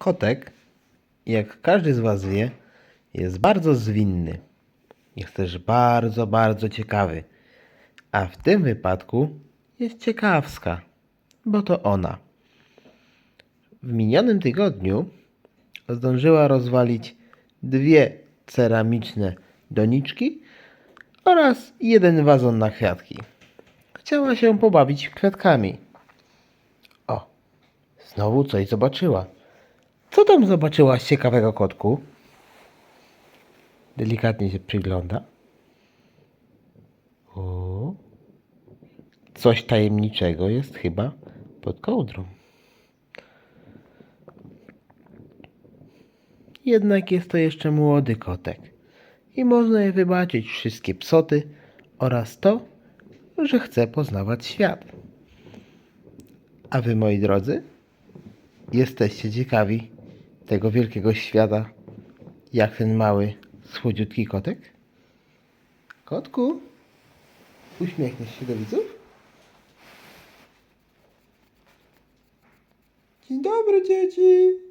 Kotek, jak każdy z Was wie, jest bardzo zwinny. Jest też bardzo, bardzo ciekawy. A w tym wypadku jest ciekawska, bo to ona. W minionym tygodniu zdążyła rozwalić dwie ceramiczne doniczki oraz jeden wazon na kwiatki. Chciała się pobawić kwiatkami. O, znowu coś zobaczyła. Co tam zobaczyłaś ciekawego kotku? Delikatnie się przygląda. O, coś tajemniczego jest chyba pod kołdrą. Jednak jest to jeszcze młody kotek i można je wybaczyć wszystkie psoty oraz to, że chce poznawać świat. A wy, moi drodzy, jesteście ciekawi tego wielkiego świata, jak ten mały, słodziutki kotek? Kotku, uśmiechniesz się do widzów? Dzień dobry, dzieci!